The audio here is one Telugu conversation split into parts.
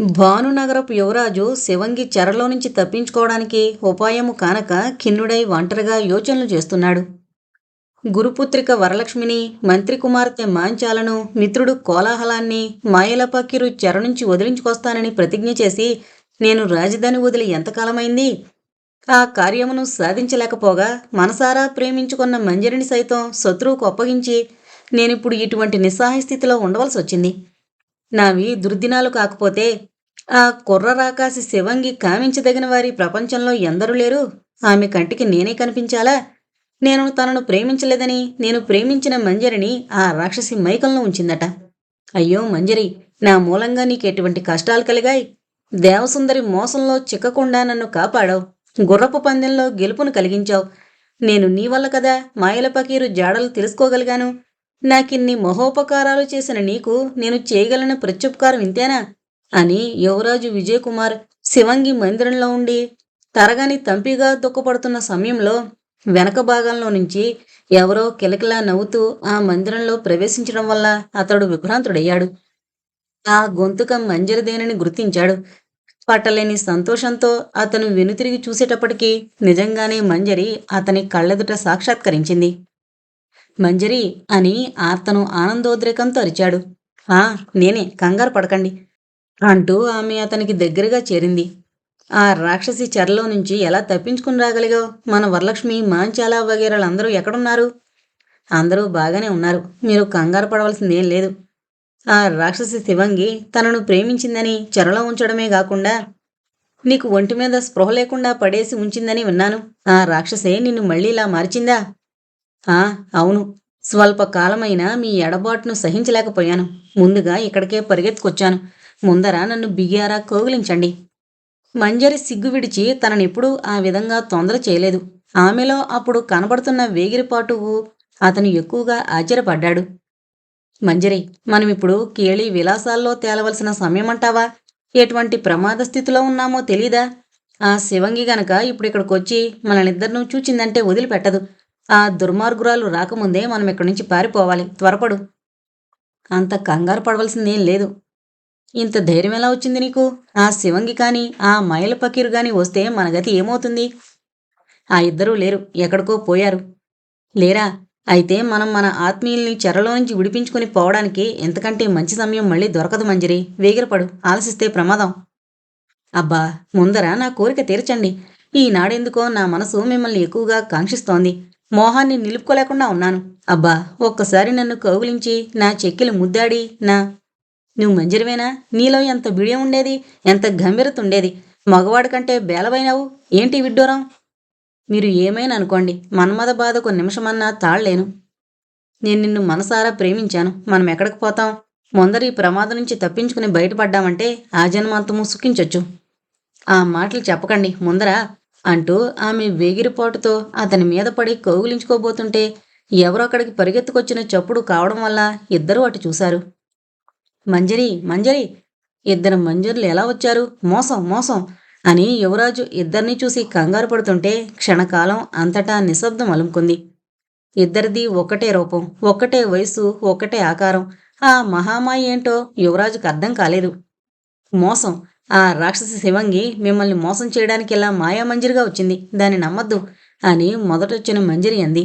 భానునగరపు యువరాజు శివంగి చెరలో నుంచి తప్పించుకోవడానికి ఉపాయము కానక ఖిన్నుడై ఒంటరిగా యోచనలు చేస్తున్నాడు. గురుపుత్రిక వరలక్ష్మిని మంత్రి కుమార్తె మాంచాలను మిత్రుడు కోలాహలాన్ని మాయలపక్కిరు చెర నుంచి వదిలించుకొస్తానని ప్రతిజ్ఞ చేసి నేను రాజధాని వదిలి ఎంతకాలమైంది? ఆ కార్యమును సాధించలేకపోగా మనసారా ప్రేమించుకున్న మంజరిని సైతం శత్రువుకు అప్పగించి నేనిప్పుడు ఇటువంటి నిస్సహాయ స్థితిలో ఉండవలసి వచ్చింది నావి దుర్దినాలు కాకపోతే ఆ కుర్రరాకాసి శివంగి కామించదగిన వారి ప్రపంచంలో ఎందరూ లేరు. ఆమె కంటికి నేనే కనిపించాలా? నేను తనను ప్రేమించలేదని నేను ప్రేమించిన మంజరిని ఆ రాక్షసి మైకంలో ఉంచిందట. అయ్యో మంజరి నా మూలంగా నీకు ఎటువంటి కష్టాలు కలిగాయి. దేవసుందరి మోసంలో చిక్కకుండా నన్ను కాపాడావు. గుర్రపు పందెంలో గెలుపును కలిగించావు. నేను నీ వల్ల కదా మాయల పకీరు జాడలు తెలుసుకోగలిగాను. నాకిన్ని మహోపకారాలు చేసిన నీకు నేను చేయగలన ప్రత్యుపకారం ఇంతేనా? అని యువరాజు విజయకుమార్ శివంగి మందిరంలో ఉండి తరగని తంపిగా దుఃఖపడుతున్న సమయంలో వెనక భాగంలో నుంచి ఎవరో కిలకిలా నవ్వుతూ ఆ మందిరంలో ప్రవేశించడం వల్ల అతడు విభ్రాంతుడయ్యాడు. ఆ గొంతుక మంజరిదేనని గుర్తించాడు. పట్టలేని సంతోషంతో అతను వెనుతిరిగి చూసేటప్పటికీ నిజంగానే మంజరి అతని కళ్ళెదుట సాక్షాత్కరించింది. మంజరి అని అతను ఆనందోద్రేకంతో అరిచాడు. ఆ నేనే కంగారు పడకండి. అంటూ ఆమె అతనికి దగ్గరగా చేరింది. ఆ రాక్షసి చెరలో నుంచి ఎలా తప్పించుకుని రాగలిగావు? మన వరలక్ష్మి మాంచాల వగేరాలందరూ ఎక్కడున్నారు? అందరూ బాగానే ఉన్నారు. మీరు కంగారు పడవలసిందేం లేదు. ఆ రాక్షసి శివంగి తనను ప్రేమించిందని చెరలో ఉంచడమే కాకుండా నీకు ఒంటి మీద స్పృహ లేకుండా పడేసి ఉంచిందని విన్నాను. ఆ రాక్షసే నిన్ను మళ్ళీ ఇలా మార్చిందా? ఆ అవును. స్వల్పకాలమైనా మీ ఎడబాటును సహించలేకపోయాను. ముందుగా ఇక్కడికే పరిగెత్తుకొచ్చాను. ముందర నన్ను బిగియారా కోగిలించండి. మంజరి సిగ్గు విడిచి తననెప్పుడూ ఆ విధంగా తొందర చేయలేదు. ఆమెలో అప్పుడు కనబడుతున్న వేగిరిపాటువు అతను ఎక్కువగా ఆశ్చర్యపడ్డాడు. మంజరి మనమిప్పుడు కేళి విలాసాల్లో తేలవలసిన సమయమంటావా? ఎటువంటి ప్రమాద స్థితిలో ఉన్నామో తెలీదా? ఆ శివంగి గనక ఇప్పుడు ఇక్కడికొచ్చి మనల్నిద్దరినూ చూచిందంటే వదిలిపెట్టదు. ఆ దుర్మార్గురాలు రాకముందే మనం ఇక్కడి నుంచి పారిపోవాలి. త్వరపడు. అంత కంగారు పడవలసిందేం లేదు. ఇంత ధైర్యం ఎలా వచ్చింది నీకు? ఆ శివంగి కానీ ఆ మైల పకీరు కానీ వస్తే మన గతి ఏమవుతుంది? ఆ ఇద్దరూ లేరు. ఎక్కడికో పోయారు. లేరా? అయితే మనం మన ఆత్మీయుల్ని చెరలో నుంచి విడిపించుకుని పోవడానికి ఎంతకంటే మంచి సమయం మళ్ళీ దొరకదు మంజరి. వేగిరపడు. ఆలసిస్తే ప్రమాదం. అబ్బా! ముందర నా కోరిక తీర్చండి. ఈనాడెందుకో నా మనసు మిమ్మల్ని ఎక్కువగా కాంక్షిస్తోంది. మోహాన్ని నిలుపుకోలేకుండా ఉన్నాను. అబ్బా! ఒక్కసారి నన్ను కౌగులించి నా చెక్కిలు ముద్దాడి నా నువ్వు మంజరివేనా? నీలో ఎంత బిడియం ఉండేది ఎంత గంభీరత ఉండేది మగవాడి కంటే బేలవైనావు? ఏంటి విడ్డూరం? మీరు ఏమైనా అనుకోండి మన్మద బాధకు నిమిషమన్నా తాళ్ళేను. నేను నిన్ను మనసారా ప్రేమించాను. మనం ఎక్కడికి పోతాం? ముందర ఈ ప్రమాదం నుంచి తప్పించుకుని బయటపడ్డామంటే ఆ జన్మాంతము సుఖించొచ్చు. ఆ మాటలు చెప్పకండి ముందర. అంటూ ఆమె వేగిరిపోటుతో అతని మీద పడి కౌగులించుకోబోతుంటే ఎవరో అక్కడికి పరిగెత్తుకొచ్చిన చప్పుడు కావడం వల్ల ఇద్దరూ అటు చూశారు. మంజరి మంజరి ఇద్దరు మంజరులు ఎలా వచ్చారు? మోసం మోసం అని యువరాజు ఇద్దరిని చూసి కంగారు పడుతుంటే క్షణకాలం అంతటా నిశ్శబ్దం అలుముకుంది. ఇద్దరిది ఒక్కటే రూపం ఒక్కటే వయసు ఒకటే ఆకారం. ఆ మహామాయి ఏంటో యువరాజుకు అర్థం కాలేదు. మోసం. ఆ రాక్షసి శివంగి మిమ్మల్ని మోసం చేయడానికి ఇలా మాయామంజరిగా వచ్చింది. దాన్ని నమ్మద్దు అని మొదటొచ్చిన మంజరి అంది.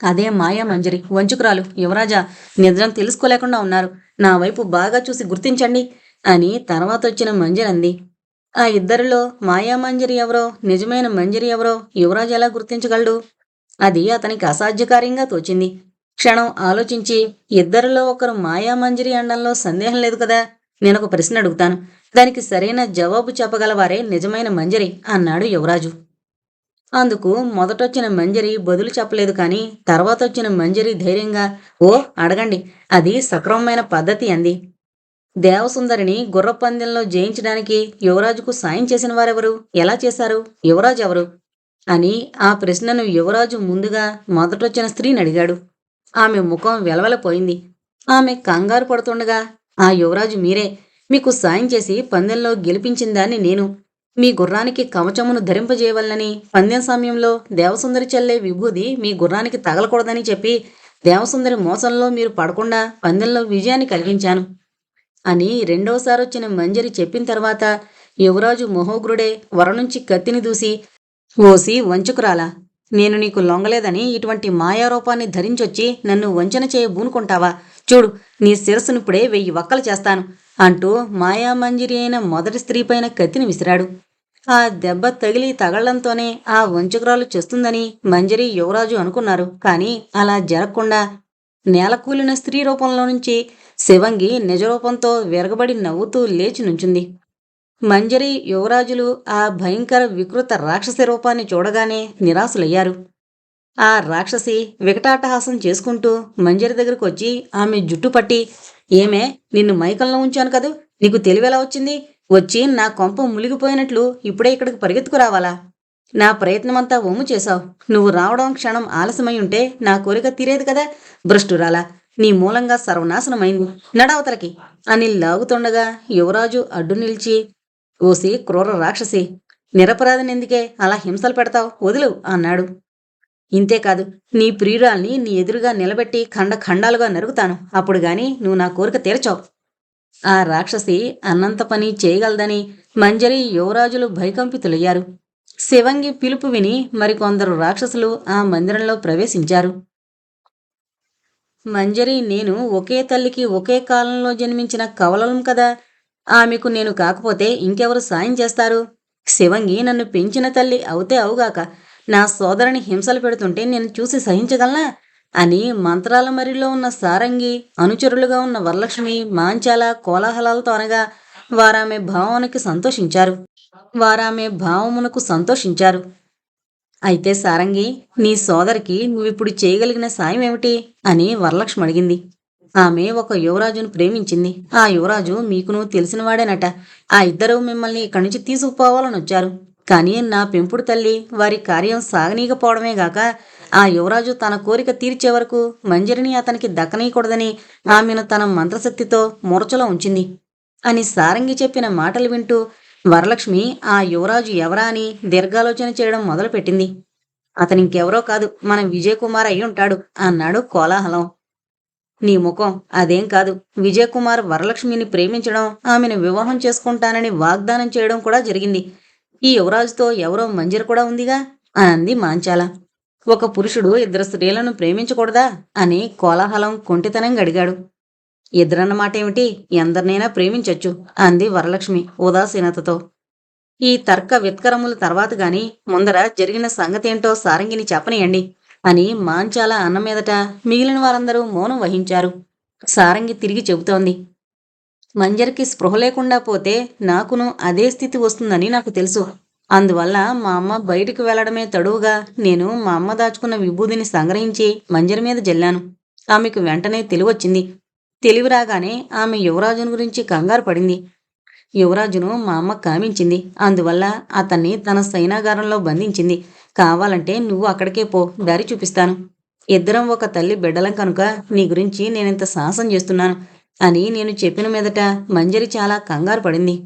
అదే మాయా మంజరి వంచుకురాలు. యువరాజా నిజం తెలుసుకోలేకుండా ఉన్నారు. నా వైపు బాగా చూసి గుర్తించండి అని తర్వాత వచ్చిన మంజరి అంది. ఆ ఇద్దరిలో మాయా మంజరి ఎవరో నిజమైన మంజరి ఎవరో యువరాజు ఎలా గుర్తించగలడు? అది అతనికి అసాధ్యకార్యంగా తోచింది. క్షణం ఆలోచించి ఇద్దరిలో ఒకరు మాయా మంజరి అనడంలో సందేహం లేదు కదా? నేను ఒక ప్రశ్న అడుగుతాను. దానికి సరైన జవాబు చెప్పగలవారే నిజమైన మంజరి? అన్నాడు యువరాజు. అందుకు మొదటొచ్చిన మంజరి బదులు చెప్పలేదు కానీ తర్వాత వచ్చిన మంజరి ధైర్యంగా ఓ అడగండి. అది సక్రమమైన పద్ధతి అంది. దేవసుందరిని గుర్రపందెంలో జయించడానికి యువరాజుకు సాయం చేసిన వారెవరు? ఎలా చేశారు? యువరాజు ఎవరు? అని ఆ ప్రశ్నను యువరాజు ముందుగా మొదటొచ్చిన స్త్రీని అడిగాడు. ఆమె ముఖం వెలవెలపోయింది. ఆమె కంగారు పడుతుండగా ఆ యువరాజు మీరే. మీకు సాయం చేసి పందెంలో గెలిపించిందాన్ని నేను. మీ గుర్రానికి కవచమును ధరింపజేయవలనని పందెం సమయంలో దేవసుందరి చల్లే విభూది మీ గుర్రానికి తగలకూడదని చెప్పి దేవసుందరి మోసంలో మీరు పడకుండా పందెంలో విజయాన్ని కలిగించాను. అని రెండవసారి వచ్చిన మంజరి చెప్పిన తర్వాత యువరాజు మొహోగ్రుడే వర నుంచి కత్తిని దూసి ఓసి వంచుకురాలా నేను నీకు లొంగలేదని ఇటువంటి మాయారూపాన్ని ధరించొచ్చి నన్ను వంచన చేయ బూనుకుంటావా చూడు నీ శిరస్సునిప్పుడే వెయ్యి వక్కలు చేస్తాను. అంటూ మాయామంజరి అయిన మొదటి స్త్రీ పైన కత్తిని విసిరాడు. ఆ దెబ్బ తగిలి తగలడంతోనే ఆ వంచకురాలు చేస్తుందని మంజరి యువరాజు అనుకున్నారు. కానీ అలా జరగకుండా నేలకూలిన స్త్రీ రూపంలో నుంచి శివంగి నిజరూపంతో విరగబడి నవ్వుతూ లేచి నుంచుంది. మంజరి యువరాజులు ఆ భయంకర వికృత రాక్షస రూపాన్ని చూడగానే నిరాశలయ్యారు. ఆ రాక్షసి వికటాటహాసం చేసుకుంటూ మంజరి దగ్గరకు వచ్చి ఆమె జుట్టు పట్టి ఏమే నిన్ను మైకంలో ఉంచాను కదూ? నీకు తెలివెలా వచ్చింది? వచ్చి నా కొంప మునిగిపోయినట్లు ఇప్పుడే ఇక్కడికి పరిగెత్తుకు రావాలా నా ప్రయత్నమంతా ఒమ్ము చేశావు. నువ్వు రావడం క్షణం ఆలస్యమై ఉంటే నా కోరిక తీరేది కదా? భ్రష్టురాలా నీ మూలంగా సర్వనాశనమైంది. నడవతలకి. అని లాగుతుండగా యువరాజు అడ్డు నిలిచి ఓసి క్రూర రాక్షసి నిరపరాధినెందుకే అలా హింసలు పెడతావు? వదులు అన్నాడు. ఇంతేకాదు నీ ప్రియురాల్ని నీ ఎదురుగా నిలబెట్టి ఖండ ఖండాలుగా నరుగుతాను అప్పుడు గాని నువ్వు నా కోరిక తీర్చావు. ఆ రాక్షసి అన్నంత పని చేయగలదని మంజరి యువరాజులు భయకంపితులయ్యారు. శివంగి పిలుపు విని మరికొందరు రాక్షసులు ఆ మందిరంలో ప్రవేశించారు. మంజరి నేను ఒకే తల్లికి ఒకే కాలంలో జన్మించిన కవలలం కదా. ఆమెకు నేను కాకపోతే ఇంకెవరు సాయం చేస్తారు? శివంగి నన్ను పెంచిన తల్లి అవుతే అవుగాక నా సోదరుని హింసలు పెడుతుంటే నేను చూసి సహించగలనా? అని మంత్రాల మరిలో ఉన్న సారంగి అనుచరులుగా ఉన్న వరలక్ష్మి మాంచాల కోలాహలాలతో అనగా వారామె భావమునకి సంతోషించారు. వారామె భావమునకు సంతోషించారు. అయితే సారంగి నీ సోదరికి నువ్విప్పుడు చేయగలిగిన సాయం ఏమిటి? అని వరలక్ష్మి అడిగింది. ఆమె ఒక యువరాజును ప్రేమించింది. ఆ యువరాజు మీకును తెలిసినవాడేనట. ఆ ఇద్దరు మిమ్మల్ని ఇక్కడి నుంచి తీసుకుపోవాలని వచ్చారు. కానీ నా పెంపుడు తల్లి వారి కార్యం సాగనీయకపోవడమేగాక ఆ యువరాజు తన కోరిక తీర్చే వరకు మంజరిని అతనికి దక్కనీయకూడదని ఆమెను తన మంత్రశక్తితో మూర్చలో ఉంచింది అని సారంగి చెప్పిన మాటలు వింటూ వరలక్ష్మి ఆ యువరాజు ఎవరా అని దీర్ఘాలోచన చేయడం మొదలుపెట్టింది. అతనింకెవరో కాదు మన విజయ్ కుమార్ అయి ఉంటాడు అన్నాడు కోలాహలం. నీ ముఖం అదేం కాదు విజయ్ కుమార్ వరలక్ష్మిని ప్రేమించడం ఆమెను వివాహం చేసుకుంటానని వాగ్దానం చేయడం కూడా జరిగింది. ఈ యువరాజుతో ఎవరో మంజరి కూడా ఉందిగా? అంది మాంచాల. ఒక పురుషుడు ఇద్దరు స్త్రీలను ప్రేమించకూడదా? అని కోలాహలం కుంటితనంగా అడిగాడు ఇద్దరన్నమాట ఏమిటి ఎందరినైనా ప్రేమించొచ్చు అంది వరలక్ష్మి ఉదాసీనతతో. ఈ తర్క విత్కరముల తర్వాత గాని ముందర జరిగిన సంగతేంటో సారంగిని చెప్పనియండి అని మాంచాల అన్న మీదట మిగిలిన వారందరూ మౌనం వహించారు. సారంగి తిరిగి చెబుతోంది మంజరికి స్పృహ లేకుండా పోతే నాకును అదే స్థితి వస్తుందని నాకు తెలుసు. అందువల్ల మా అమ్మ బయటికి వెళ్ళడమే తడువుగా నేను మా అమ్మ దాచుకున్న విభూదిని సంగ్రహించి మంజరి మీద జల్లాను. ఆమెకు వెంటనే తెలివొచ్చింది. తెలివి రాగానే ఆమె యువరాజుని గురించి కంగారు పడింది. యువరాజును మా అమ్మ కామించింది. అందువల్ల అతన్ని తన సైనాగారంలో బంధించింది. కావాలంటే నువ్వు అక్కడికే పో దారి చూపిస్తాను. ఇద్దరం ఒక తల్లి బిడ్డలం కనుక నీ గురించి నేనింత సాహసం చేస్తున్నాను. అని నేను చెప్పిన మీదట మంజరి చాలా కంగారు పడింది.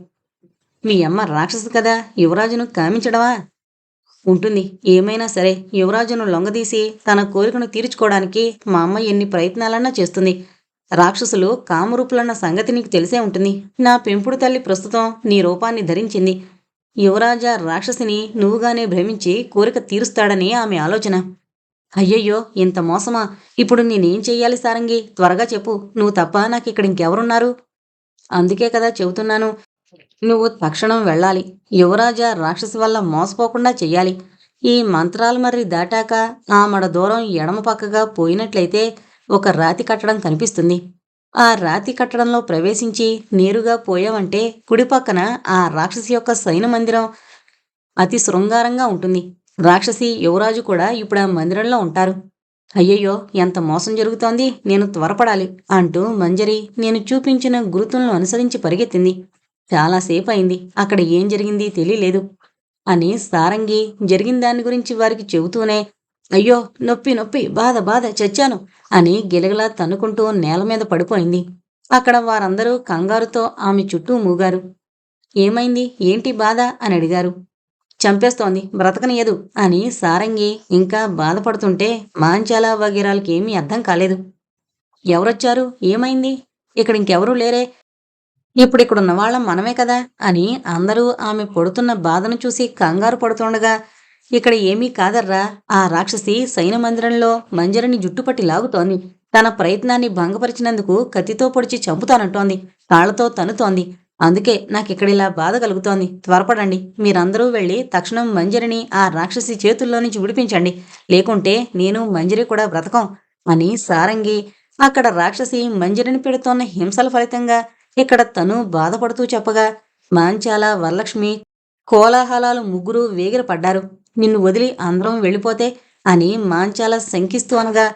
మీ అమ్మ రాక్షసు కదా యువరాజును కామించడవా ఉంటుంది. ఏమైనా సరే యువరాజును లొంగదీసి తన కోరికను తీర్చుకోవడానికి మా అమ్మ ఎన్ని ప్రయత్నాలన్నా చేస్తుంది. రాక్షసులు కామరూపులన్న సంగతి నీకు తెలిసే ఉంటుంది. నా పెంపుడు తల్లి ప్రస్తుతం నీ రూపాన్ని ధరించింది. యువరాజ రాక్షసిని నువ్వుగానే భ్రమించి కోరిక తీరుస్తాడని ఆమె ఆలోచన. అయ్యయ్యో ఇంత మోసమా? ఇప్పుడు నేనేం చెయ్యాలి సారంగి? త్వరగా చెప్పు. నువ్వు తప్ప నాకు ఇక్కడ ఇంకెవరున్నారు? అందుకే కదా చెబుతున్నాను. నువ్వు తక్షణం వెళ్ళాలి. యువరాజ రాక్షసి వల్ల మోసపోకుండా చెయ్యాలి. ఈ మంత్రాలు మర్రి దాటాక ఆమడ దూరం ఎడమ పక్కగా పోయినట్లయితే ఒక రాతి కట్టడం కనిపిస్తుంది. ఆ రాతి కట్టడంలో ప్రవేశించి నేరుగా పోయావంటే కుడి పక్కన ఆ రాక్షసి యొక్క సైన మందిరం అతి శృంగారంగా ఉంటుంది. రాక్షసి యువరాజు కూడా ఇప్పుడు ఆ మందిరంలో ఉంటారు. అయ్యయ్యో ఎంత మోసం జరుగుతోంది నేను త్వరపడాలి అంటూ మంజరి నేను చూపించిన గురుతులను అనుసరించి పరిగెత్తింది. చాలాసేపు అయింది అక్కడ ఏం జరిగింది తెలియలేదు అని సారంగి జరిగిన దాని గురించి వారికి చెబుతూనే అయ్యో నొప్పి నొప్పి బాధ బాధ చచ్చాను అని గిలగలా తన్నుకుంటూ నేల మీద పడిపోయింది. అక్కడ వారందరూ కంగారుతో ఆమె చుట్టూ మూగారు. ఏమైంది? ఏంటి బాధ? అని అడిగారు. చంపేస్తోంది బ్రతకనియదు అని సారంగి ఇంకా బాధపడుతుంటే మాంచాల వగీరాలకి ఏమీ అర్థం కాలేదు. ఎవరొచ్చారు? ఏమైంది? ఇక్కడ ఇంకెవరూ లేరే? ఇప్పుడు ఇక్కడున్న వాళ్ళం మనమే కదా అని అందరూ ఆమె పడుతున్న బాధను చూసి కంగారు పడుతుండగా ఇక్కడ ఏమీ కాదర్రా ఆ రాక్షసి సైన మందిరంలో మంజరిని జుట్టుపట్టి లాగుతోంది. తన ప్రయత్నాన్ని భంగపరిచినందుకు కత్తితో పొడిచి చంపుతానంటోంది. కాళ్ళతో తనుతోంది అందుకే నాకు ఇక్కడ ఇలా బాధ కలుగుతోంది. త్వరపడండి. మీరందరూ వెళ్ళి తక్షణం మంజరిని ఆ రాక్షసి చేతుల్లో నుంచి విడిపించండి. లేకుంటే నేను మంజరి కూడా బ్రతకం. అని సారంగి అక్కడ రాక్షసి మంజరిని పెడుతోన్న హింసల ఫలితంగా ఇక్కడ తను బాధపడుతూ చెప్పగా మాంచాల వరలక్ష్మి కోలాహలాలు ముగ్గురు వేగిరపడ్డారు. నిన్ను వదిలి అందరం వెళ్ళిపోతే అని మాంచాల శంకిస్తూ అనగా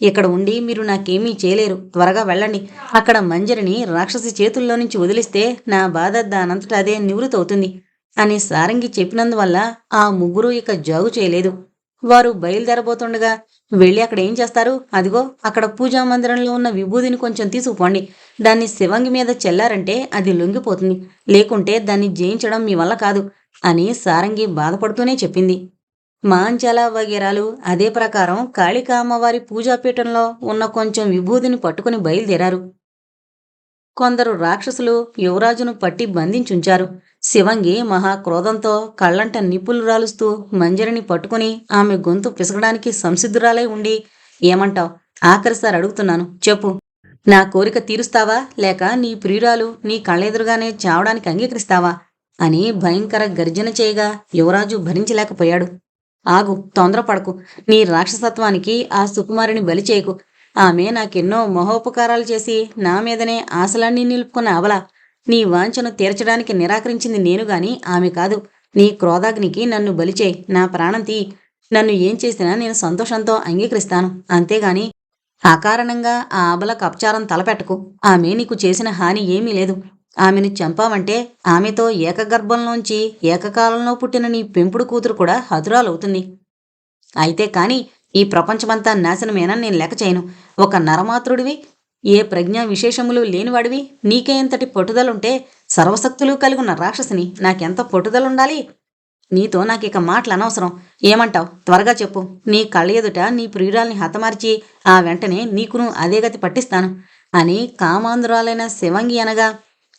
ఇక్కడ ఉండి మీరు నాకేమీ చేయలేరు. త్వరగా వెళ్ళండి. అక్కడ మంజరిని రాక్షసి చేతుల్లో నుంచి వదిలిస్తే నా బాధ దానంతట అదే నివృత్తి అవుతుంది అని సారంగి చెప్పినందువల్ల ఆ ముగ్గురు ఇక జాగు చేయలేదు. వారు బయలుదేరబోతుండగా వెళ్ళి అక్కడ ఏం చేస్తారు? అదిగో అక్కడ పూజా మందిరంలో ఉన్న విభూదిని కొంచెం తీసుకుపోండి. దాన్ని శివంగి మీద చెల్లారంటే అది లొంగిపోతుంది. లేకుంటే దాన్ని జయించడం మీ వల్ల కాదు అని సారంగి బాధపడుతూనే చెప్పింది. మాంచాల వగేరాలు అదే ప్రకారం కాళికా అమ్మవారి పూజాపీఠంలో ఉన్న కొంచెం విభూదిని పట్టుకుని బయలుదేరారు. కొందరు రాక్షసులు యువరాజును పట్టి బంధించుంచారు. శివంగి మహాక్రోధంతో కళ్ళంట నిప్పులు రాలుస్తూ మంజరిని పట్టుకుని ఆమె గొంతు పిసగడానికి సంసిద్ధురాలై ఉండి ఏమంటావ్? ఆఖరిసారి అడుగుతున్నాను. చెప్పు. నా కోరిక తీరుస్తావా? లేక నీ ప్రియురాలు నీ కళ్ళెదురుగానే చావడానికి అంగీకరిస్తావా? అని భయంకర గర్జన చేయగా యువరాజు భరించలేకపోయాడు. ఆగు తొందరపడకు నీ రాక్షసత్వానికి ఆ సుకుమారిని బలి చేయకు. ఆమె నాకెన్నో మహోపకారాలు చేసి నా మీదనే ఆశలన్నీ నిలుపుకున్న అవల. నీ వాంఛను తీర్చడానికి నిరాకరించింది నేను గాని ఆమె కాదు. నీ క్రోధాగ్నికి నన్ను బలిచేయి నా ప్రాణం తీ నన్ను ఏం చేసినా నేను సంతోషంతో అంగీకరిస్తాను. అంతేగాని అకారణంగా ఆ అబలకు అపచారం తలపెట్టకు. ఆమె నీకు చేసిన హాని ఏమీ లేదు. ఆమెను చంపావంటే ఆమెతో ఏకగర్భంలోంచి ఏకకాలంలో పుట్టిన నీ పెంపుడు కూతురు కూడా హతురాలవుతుంది. అయితే కాని ఈ ప్రపంచమంతా నాశనమేనని నేను లెక్క చేయను. ఒక నరమాతృడివి ఏ ప్రజ్ఞా విశేషములు లేనివాడివి నీకే ఇంతటి పట్టుదలుంటే సర్వశక్తులు కలిగిన రాక్షసిని. నాకెంత పట్టుదలుండాలి? నీతో నాకిక మాటలు అనవసరం ఏమంటావ్? త్వరగా చెప్పు. నీ కళ్ళ ఎదుట నీ ప్రియురాల్ని హతమార్చి ఆ వెంటనే నీకును అదే గతి పట్టిస్తాను. అని కామాంధురాలైన శివంగి అనగా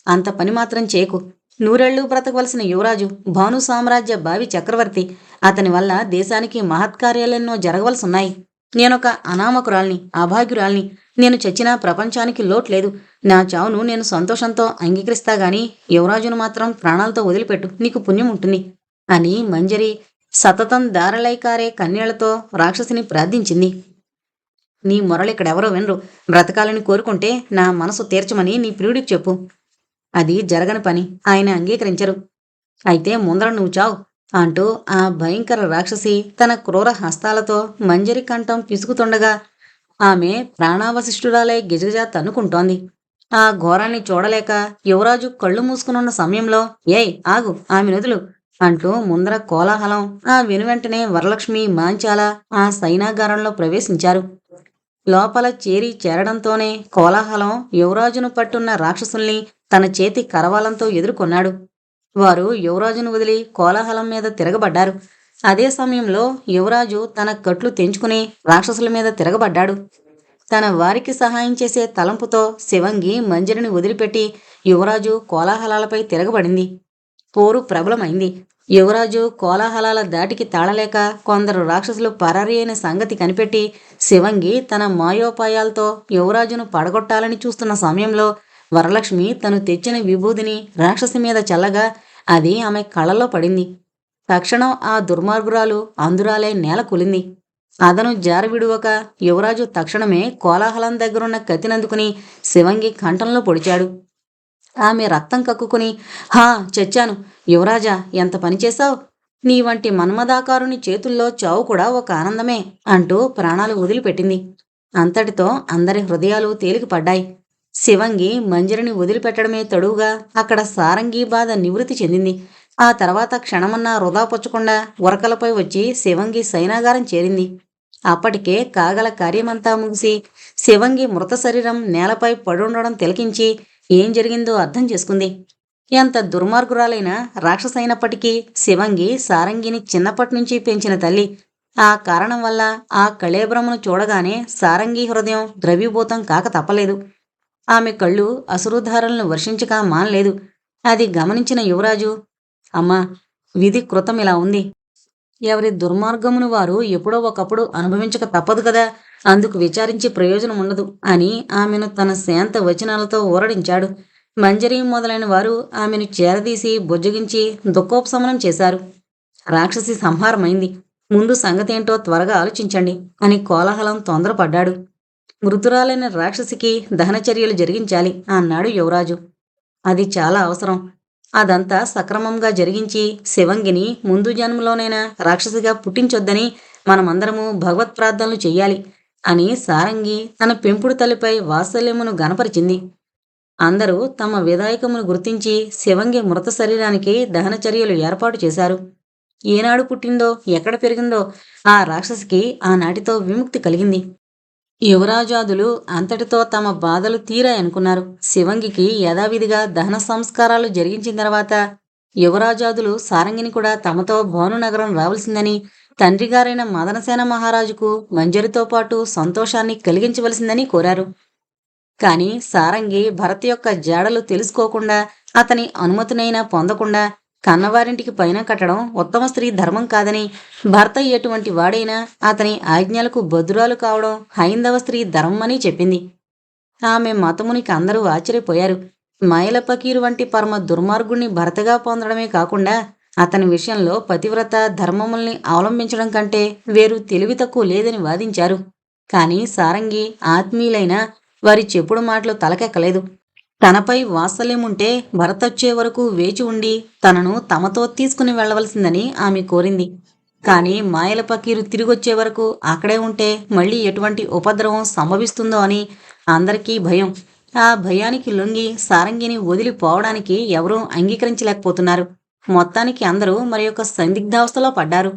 అంత పని మాత్రం చేయకు నూరేళ్ళు బ్రతకవలసిన యువరాజు భాను సామ్రాజ్య భావి చక్రవర్తి. అతని వల్ల దేశానికి మహత్కార్యాలెన్నో జరగవలసి ఉన్నాయి నేనొక అనామకురాల్ని అభాగ్యురాల్ని. నేను చచ్చినా ప్రపంచానికి లోటు లేదు నా చావును నేను సంతోషంతో అంగీకరిస్తా గాని యువరాజును మాత్రం ప్రాణాలతో వదిలిపెట్టు. నీకు పుణ్యం ఉంటుంది. అని మంజరి సతతం దారలైకారే కన్యలతో రాక్షసిని ప్రార్థించింది. నీ మొరలిక్కడెవరో వినరు. బ్రతకాలని కోరుకుంటే నా మనసు తీర్చమని నీ ప్రియుడికి చెప్పు. అది జరగని పని. ఆయన అంగీకరించరు. అయితే ముందర నువ్వు చావు అంటూ ఆ భయంకర రాక్షసి తన క్రూర హస్తాలతో మంజరి కంఠం పిసుకుతుండగా ఆమె ప్రాణావశిష్ఠురాలై గిజగిజ తన్నుకుంటోంది ఆ ఘోరాన్ని చూడలేక యువరాజు కళ్ళు మూసుకునున్న సమయంలో ఏయ్ ఆగు ఆమె నదులు అంటూ ముందర కోలాహలం ఆ వెనువెంటనే వరలక్ష్మి మాంచాల ఆ సైనాగారంలో ప్రవేశించారు. లోపల చేరి చేరడంతోనే కోలాహలం యువరాజును పట్టున్న రాక్షసుల్ని తన చేతి కరవాలంతో ఎదుర్కొన్నాడు. వారు యువరాజును వదిలి కోలాహలం మీద తిరగబడ్డారు. అదే సమయంలో యువరాజు తన కట్లు తెంచుకుని రాక్షసుల మీద తిరగబడ్డాడు. తన వారికి సహాయం చేసే తలంపుతో శివంగి మంజరిని వదిలిపెట్టి యువరాజు కోలాహలాలపై తిరగబడింది. పోరు ప్రబలమైంది. యువరాజు కోలాహలాల దాటికి తాళలేక కొందరు రాక్షసులు పరారి అయిన సంగతి కనిపెట్టి శివంగి తన మాయోపాయాలతో యువరాజును పడగొట్టాలని చూస్తున్న సమయంలో వరలక్ష్మి తను తెచ్చిన విభూదిని రాక్షసి మీద చల్లగా అది ఆమె కళ్ళలో పడింది. తక్షణం ఆ దుర్మార్గురాలు అందురాలే నేల కులింది. అదను జారవిడువక యువరాజు తక్షణమే కోలాహలం దగ్గరున్న కత్తినందుకుని శివంగి కంఠంలో పొడిచాడు. ఆమె రక్తం కక్కుకుని హా చచ్చాను. యువరాజా ఎంత పని చేశావు? నీ వంటి మన్మదాకారుని చేతుల్లో చావు కూడా ఒక ఆనందమే అంటూ ప్రాణాలు వదిలిపెట్టింది. అంతటితో అందరి హృదయాలు తేలికపడ్డాయి శివంగి మంజరిని వదిలిపెట్టడమే తడువుగా అక్కడ సారంగి బాధ నివృత్తి చెందింది. ఆ తర్వాత క్షణమన్నా వృధా పుచ్చకుండా ఉరకలపై వచ్చి శివంగి సైనాగారం చేరింది. అప్పటికే కాగల కార్యమంతా ముగిసి శివంగి మృత శరీరం నేలపై పడుండడం తిలకించి ఏం జరిగిందో అర్థం చేసుకుంది. ఎంత దుర్మార్గురాలైన రాక్షసైనప్పటికీ శివంగి సారంగిని చిన్నప్పటి నుంచి పెంచిన తల్లి. ఆ కారణం వల్ల ఆ కళేబ్రమును చూడగానే సారంగి హృదయం ద్రవీభూతం కాక తప్పలేదు. ఆమె కళ్ళు అసురుధారలను వర్షించక మానలేదు. అది గమనించిన యువరాజు అమ్మా విధి కృతం ఇలా ఉంది. ఎవరి దుర్మార్గమును వారు ఎప్పుడో ఒకప్పుడు అనుభవించక తప్పదు కదా. అందుకు విచారించి ప్రయోజనం ఉండదు అని ఆమెను తన శాంత వచనాలతో ఊరడించాడు. మంజరి మొదలైన వారు ఆమెను చేరదీసి బుజ్జగించి దుఃఖోపశమనం చేశారు. రాక్షసి సంహారమైంది. ముందు సంగతేంటో త్వరగా ఆలోచించండి అని కోలాహలం తొందరపడ్డాడు. మృతురాలైన రాక్షసికి దహనచర్యలు జరిగించాలి అన్నాడు యువరాజు. అది చాలా అవసరం. అదంతా సక్రమంగా జరిగించి శివంగిని ముందు జన్మలోనైనా రాక్షసిగా పుట్టించొద్దని మనమందరము భగవత్ ప్రార్థనలు చెయ్యాలి. అని సారంగి తన పెంపుడు తల్లిపై వాత్సల్యమును గనపరిచింది. అందరూ తమ విధాయకమును గుర్తించి శివంగి మృత శరీరానికి దహన చర్యలు ఏర్పాటు చేశారు. ఏనాడు పుట్టిందో ఎక్కడ పెరిగిందో ఆ రాక్షసికి ఆనాటితో విముక్తి కలిగింది. యువరాజాదులు అంతటితో తమ బాధలు తీరాయనుకున్నారు శివంగికి యథావిధిగా దహన సంస్కారాలు జరిగించిన తర్వాత యువరాజాదులు సారంగిని కూడా తమతో భానునగరం రావలసిందని తండ్రిగారైన మదనసేన మహారాజుకు మంజరితో పాటు సంతోషాన్ని కలిగించవలసిందని కోరారు. కాని సారంగి భరత్ యొక్క జాడలు తెలుసుకోకుండా అతని అనుమతినైనా పొందకుండా కన్నవారింటికి పైన కట్టడం ఉత్తమ స్త్రీ ధర్మం కాదని భర్త ఎటువంటి వాడైనా అతని ఆజ్ఞలకు బదురాలు కావడం హైందవ స్త్రీ ధర్మమని చెప్పింది. ఆమె మతమునికి అందరూ ఆశ్చర్యపోయారు. మాయల పకీరు వంటి పరమ దుర్మార్గుణ్ణి భర్తగా పొందడమే కాకుండా అతని విషయంలో పతివ్రత ధర్మముల్ని అవలంబించడం కంటే వేరు తెలివి తక్కువ లేదని వాదించారు. కాని సారంగి ఆత్మీయులైన వారి చెప్పుడు మాటలు తలకెక్కలేదు. తనపై వాత్సల్యముంటే భరతొచ్చే వరకు వేచి ఉండి తనను తమతో తీసుకుని వెళ్ళవలసిందని ఆమె కోరింది. కాని మాయల పకీరు తిరిగొచ్చే వరకు అక్కడే ఉంటే మళ్ళీ ఎటువంటి ఉపద్రవం సంభవిస్తుందో అని అందరికీ భయం. ఆ భయానికి లొంగి సారంగిని వదిలిపోవడానికి ఎవరూ అంగీకరించలేకపోతున్నారు. మొత్తానికి అందరూ మరి యొక్క సందిగ్ధావస్థలో పడ్డారు.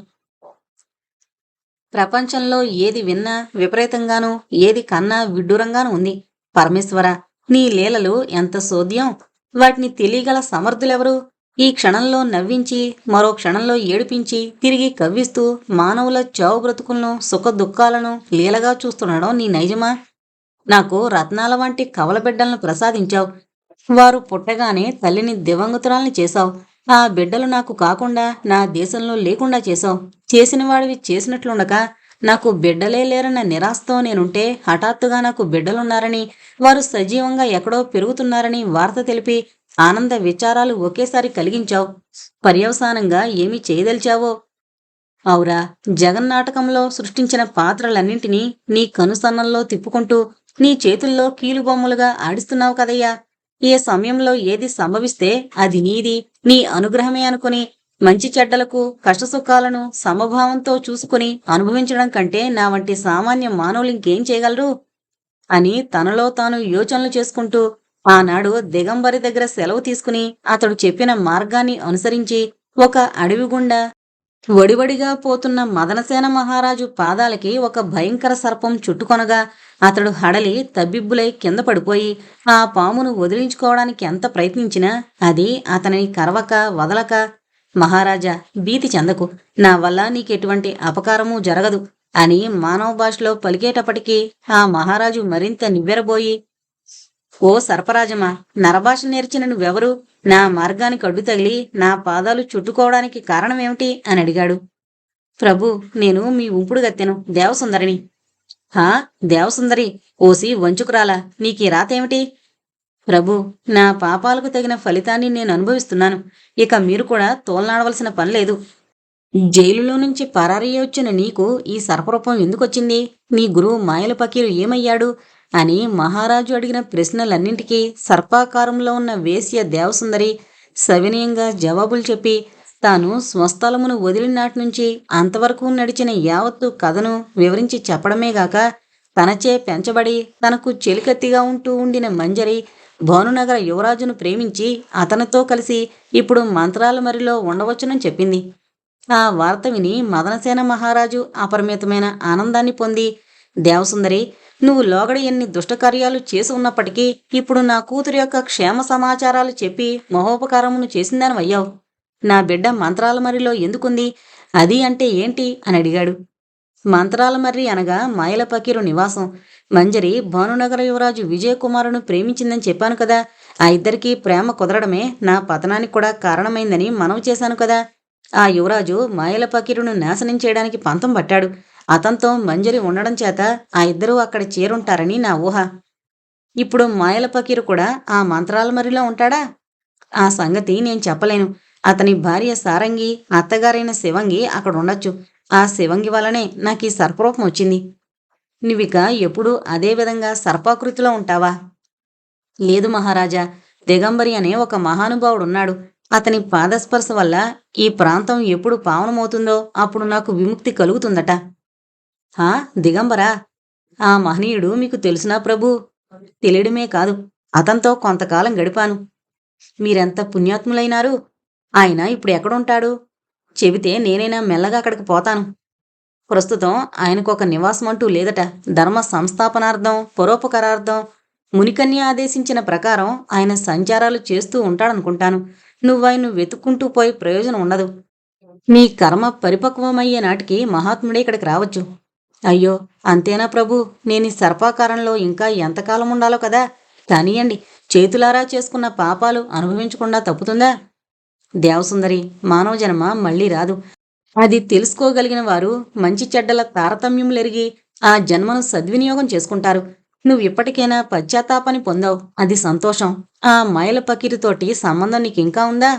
ప్రపంచంలో ఏది విన్నా విపరీతంగానూ ఏది కన్నా విడ్డూరంగానూ ఉంది. పరమేశ్వర నీ లీలలు ఎంత శోద్యం వాటిని తెలియగల సమర్థులెవరు? ఈ క్షణంలో నవ్వించి మరో క్షణంలో ఏడిపించి తిరిగి కవ్విస్తూ మానవుల చావు బ్రతుకులను సుఖ దుఃఖాలను లీలగా చూస్తుండడం నీ నైజమా? నాకు రత్నాల వంటి కవల బిడ్డలను ప్రసాదించావు. వారు పుట్టగానే తల్లిని దివంగతురాల్ని చేశావు. ఆ బిడ్డలు నాకు కాకుండా నా దేశంలో లేకుండా చేశావు. చేసిన వాడివి చేసినట్లుండక నాకు బిడ్డలే లేరన్న నిరాశతో నేనుంటే హఠాత్తుగా నాకు బిడ్డలున్నారని వారు సజీవంగా ఎక్కడో పెరుగుతున్నారని వార్త తెలిపి ఆనంద విచారాలు ఒకేసారి కలిగించావు. పర్యవసానంగా ఏమి చేయదలిచావో? అవురా జగన్నాటకంలో సృష్టించిన పాత్రలన్నింటినీ నీ కనుసన్నల్లో తిప్పుకుంటూ నీ చేతుల్లో కీలుబొమ్మలుగా ఆడిస్తున్నావు కదయ్యా. ఏ సమయంలో ఏది సంభవిస్తే అది నీది. నీ అనుగ్రహమే అనుకుని మంచి చెడ్డలకు కష్టసుఖాలను సమభావంతో చూసుకుని అనుభవించడం కంటే నా వంటి సామాన్య మానవులు ఇంకేం చేయగలరు? అని తనలో తాను యోచనలు చేసుకుంటూ ఆనాడు దిగంబరి దగ్గర సెలవు తీసుకుని అతడు చెప్పిన మార్గాన్ని అనుసరించి ఒక అడవి గుండా వడివడిగా పోతున్న మదనసేన మహారాజు పాదాలకి ఒక భయంకర సర్పం చుట్టుకొనగా అతడు హడలి తబ్బిబ్బులై కింద పడిపోయి ఆ పామును వదిలించుకోవడానికి ఎంత ప్రయత్నించినా అది అతనిని కరవక వదలక మహారాజా భీతి చెందకు. నా వల్ల నీకెటువంటి అపకారము జరగదు అని మానవ భాషలో పలికేటప్పటికీ ఆ మహారాజు మరింత నివ్వెరబోయి ఓ సర్పరాజమా నరభాష నేర్చిన నువ్వెవరు? నా మార్గానికి అడ్డు తగిలి నా పాదాలు చుట్టుకోవడానికి కారణమేమిటి అని అడిగాడు. ప్రభు నేను మీ ఉంపుడు గత్తెను దేవసుందరిని. హా దేవసుందరి ఓసి వంచుకురాలా నీకీ రాతేమిటి ప్రభు నా పాపాలకు తగిన ఫలితాన్ని నేను అనుభవిస్తున్నాను. ఇక మీరు కూడా తోలనాడవలసిన పని లేదు. జైలులో నుంచి పరారీ వచ్చిన నీకు ఈ సర్పరూపం ఎందుకొచ్చింది? నీ గురువు మాయల పకీరు ఏమయ్యాడు? అని మహారాజు అడిగిన ప్రశ్నలన్నింటికీ సర్పాకారంలో ఉన్న వేశ్య దేవసుందరి సవినయంగా జవాబులు చెప్పి తాను స్వస్థలమును వదిలినాటి నుంచి అంతవరకు నడిచిన యావత్తు కథను వివరించి చెప్పడమేగాక తనచే పెంచబడి తనకు చెలికత్తిగా ఉంటూ ఉండిన మంజరి భానునగర యువరాజును ప్రేమించి అతనితో కలిసి ఇప్పుడు మంత్రాల మరిలో ఉండవచ్చునని చెప్పింది. ఆ వార్త విని మదనసేన మహారాజు అపరిమితమైన ఆనందాన్ని పొంది దేవసుందరి నువ్వు లోగడ ఎన్ని దుష్టకార్యాలు చేసి ఉన్నప్పటికీ ఇప్పుడు నా కూతురు యొక్క క్షేమ సమాచారాలు చెప్పి మహోపకారమును చేసిందానివయ్యావు. నా బిడ్డ మంత్రాల మరిలో ఎందుకుంది? అది అంటే ఏంటి? అని అడిగాడు. మంత్రాల మర్రి అనగా మాయల పకీరు నివాసం. మంజరి భానునగర యువరాజు విజయకుమారును ప్రేమించిందని చెప్పాను కదా. ఆ ఇద్దరికీ ప్రేమ కుదరడమే నా పతనానికి కూడా కారణమైందని మనవి చేశాను కదా. ఆ యువరాజు మాయల పకీరును నాశనం చేయడానికి పంతం పట్టాడు. అతనితో మంజరి ఉండడం చేత ఆ ఇద్దరూ అక్కడ చేరుంటారని నా ఊహ. ఇప్పుడు మాయల పకీరు కూడా ఆ మంత్రాల మరిలో ఉంటాడా? ఆ సంగతి నేను చెప్పలేను. అతని భార్య సారంగి అత్తగారైన శివంగి అక్కడ ఉండొచ్చు. ఆ శివంగి వల్లనే నాకు ఈ సర్పరూపం వచ్చింది. నువ్విక ఎప్పుడూ అదే విధంగా సర్పాకృతిలో ఉంటావా? లేదు మహారాజా దిగంబరి అనే ఒక మహానుభావుడు ఉన్నాడు. అతని పాదస్పర్శ వల్ల ఈ ప్రాంతం ఎప్పుడు పావనమవుతుందో అప్పుడు నాకు విముక్తి కలుగుతుందట. ఆ దిగంబరా. ఆ మహనీయుడు మీకు తెలుసునా ప్రభు? తెలియడమే కాదు అతనితో కొంతకాలం గడిపాను. మీరెంత పుణ్యాత్ములైనారు? ఆయన ఇప్పుడు ఎక్కడుంటాడు? చెబితే నేనైనా మెల్లగా అక్కడికి పోతాను. ప్రస్తుతం ఆయనకు ఒక నివాసం అంటూ లేదట. ధర్మ సంస్థాపనార్థం పరోపకారార్థం మునికన్య ఆదేశించిన ప్రకారం ఆయన సంచారాలు చేస్తూ ఉంటాడనుకుంటాను. నువ్వు ఆయన వెతుక్కుంటూ పోయి ప్రయోజనం ఉండదు. నీ కర్మ పరిపక్వమయ్యే నాటికి మహాత్ముడే ఇక్కడికి రావచ్చు. అయ్యో అంతేనా ప్రభు? నేను ఈ సర్పాకారంలో ఇంకా ఎంతకాలం ఉండాలో కదా? కానియండి చేతులారా చేసుకున్న పాపాలు అనుభవించకుండా తప్పుతుందా? దేవసుందరి మానవ జన్మ మళ్ళీ రాదు. అది తెలుసుకోగలిగిన వారు మంచి చెడ్డల తారతమ్యములెరిగి ఆ జన్మను సద్వినియోగం చేసుకుంటారు. నువ్వు ఇప్పటికైనా పశ్చాత్తాపాన్ని పొందావు. అది సంతోషం. ఆ మాయల పకిరితోటి సంబంధం నీకు ఇంకా ఉందా?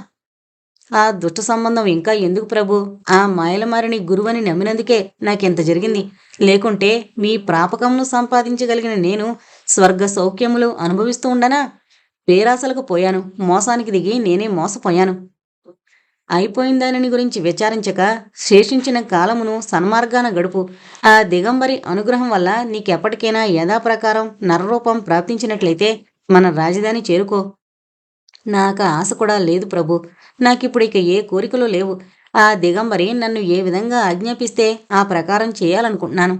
ఆ దుష్ట సంబంధం ఇంకా ఎందుకు ప్రభు? ఆ మాయలమారిని గురువని నమ్మినందుకే నాకెంత జరిగింది. లేకుంటే మీ ప్రాపకమును సంపాదించగలిగిన నేను స్వర్గ సౌఖ్యములు అనుభవిస్తూ ఉండనా? పేరాసలకు పోయాను. మోసానికి దిగి నేనే మోసపోయాను. అయిపోయిందానిని గురించి విచారించక శేషించిన కాలమును సన్మార్గాన గడుపు. ఆ దిగంబరి అనుగ్రహం వల్ల నీకెప్పటికైనా యథాప్రకారం నరరూపం ప్రాప్తించినట్లయితే మన రాజధాని చేరుకో. నాకు ఆశ కూడా లేదు ప్రభు. నాకిప్పుడు ఇక ఏ కోరికలు లేవు. ఆ దిగంబరి నన్ను ఏ విధంగా ఆజ్ఞాపిస్తే ఆ ప్రకారం చేయాలనుకుంటున్నాను.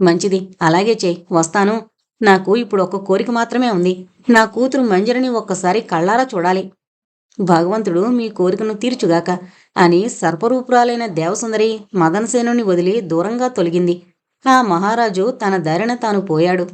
మంచిది. అలాగే చేయి. వస్తాను. నాకు ఇప్పుడు ఒక కోరిక మాత్రమే ఉంది. నా కూతురు మంజరిని ఒక్కసారి కళ్ళారా చూడాలి. భగవంతుడు మీ కోరికను తీర్చుగాక అని సర్పరూపురాలైన దేవసుందరి మదనసేనుని వదిలి దూరంగా తొలగింది. ఆ మహారాజు తన దారిన తాను పోయాడు.